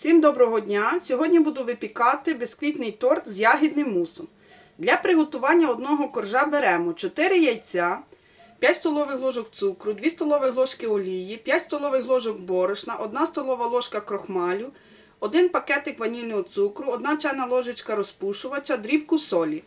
Всім доброго дня! Сьогодні буду випікати бисквітний торт з ягідним мусом. Для приготування одного коржа беремо 4 яйця, 5 столових ложок цукру, 2 столових ложки олії, 5 столових ложок борошна, 1 столова ложка крохмалю, 1 пакетик ванільного цукру, 1 чайна ложечка розпушувача, дрібку солі.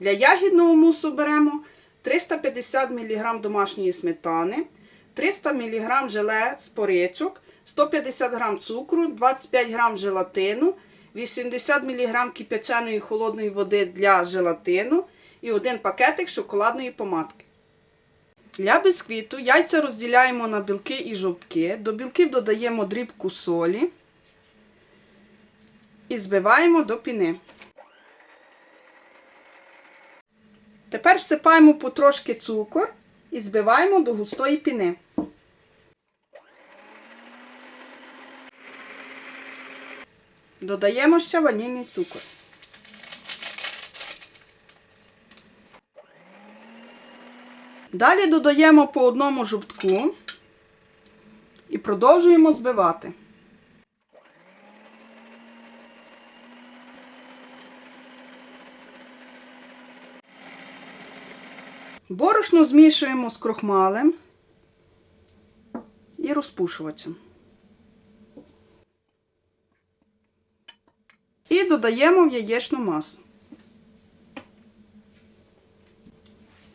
Для ягідного мусу беремо 350 мг домашньої сметани, 300 мг желе з поричок, 150 г цукру, 25 г желатину, 80 мг кипяченої холодної води для желатину і один пакетик шоколадної помадки. Для бисквіту яйця розділяємо на білки і жовтки. До білків додаємо дрібку солі і збиваємо до піни. Тепер всипаємо потрошки цукор і збиваємо до густої піни. Додаємо ще ванільний цукор. Далі додаємо по одному жовтку і продовжуємо збивати. Борошно змішуємо з крохмалем і розпушувачем. І додаємо в яєчну масу.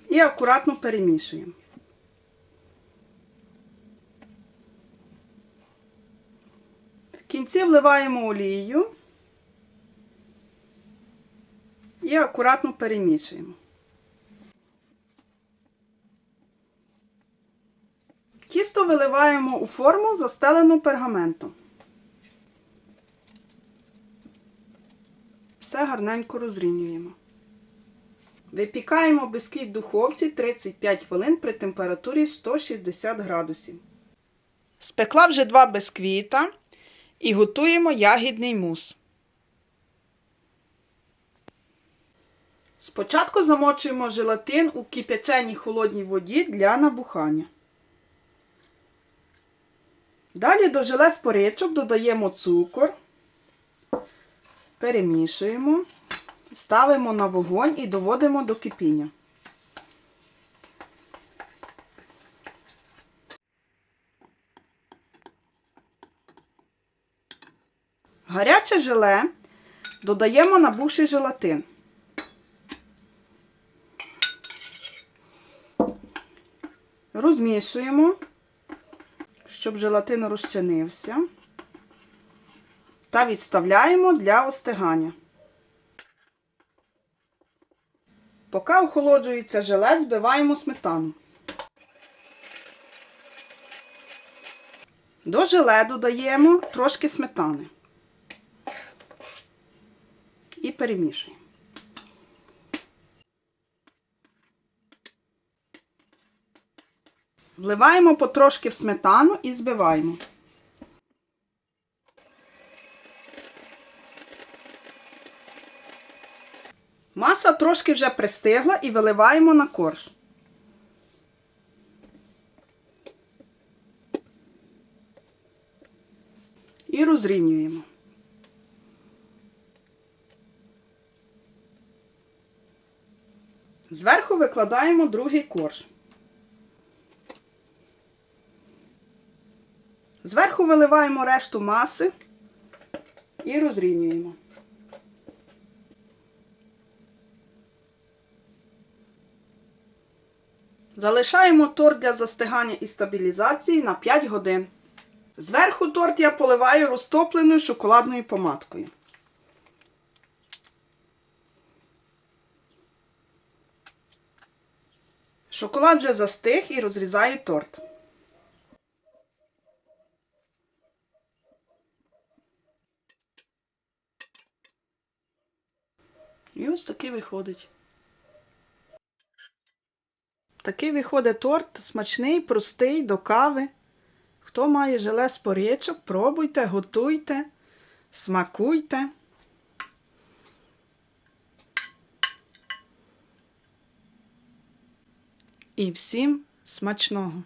І акуратно перемішуємо. В кінці вливаємо олію і акуратно перемішуємо. Тісто виливаємо у форму, застелену пергаментом. Все гарненько розрівнюємо. Випікаємо бисквіт в духовці 35 хвилин при температурі 160 градусів. Спекла вже два бисквіта і готуємо ягідний мус. Спочатку замочуємо желатин у кипяченій холодній воді для набухання. Далі до желе з поричок додаємо цукор, перемішуємо, ставимо на вогонь і доводимо до кипіння. Гаряче желе додаємо набухший желатин. Розмішуємо щоб желатин розчинився. Та відставляємо для остигання. Поки охолоджується желе, збиваємо сметану. До желе додаємо трошки сметани і перемішуємо. Вливаємо потрошки в сметану і збиваємо. Маса трошки вже пристигла і виливаємо на корж. І розрівнюємо. Зверху викладаємо другий корж. Зверху виливаємо решту маси і розрівнюємо. Залишаємо торт для застигання і стабілізації на 5 годин. Зверху торт я поливаю розтопленою шоколадною помадкою. Шоколад вже застиг і розрізаю торт. І ось такий виходить. Такий виходить торт смачний, простий, до кави. Хто має желе з порічок, пробуйте, готуйте, смакуйте. І всім смачного!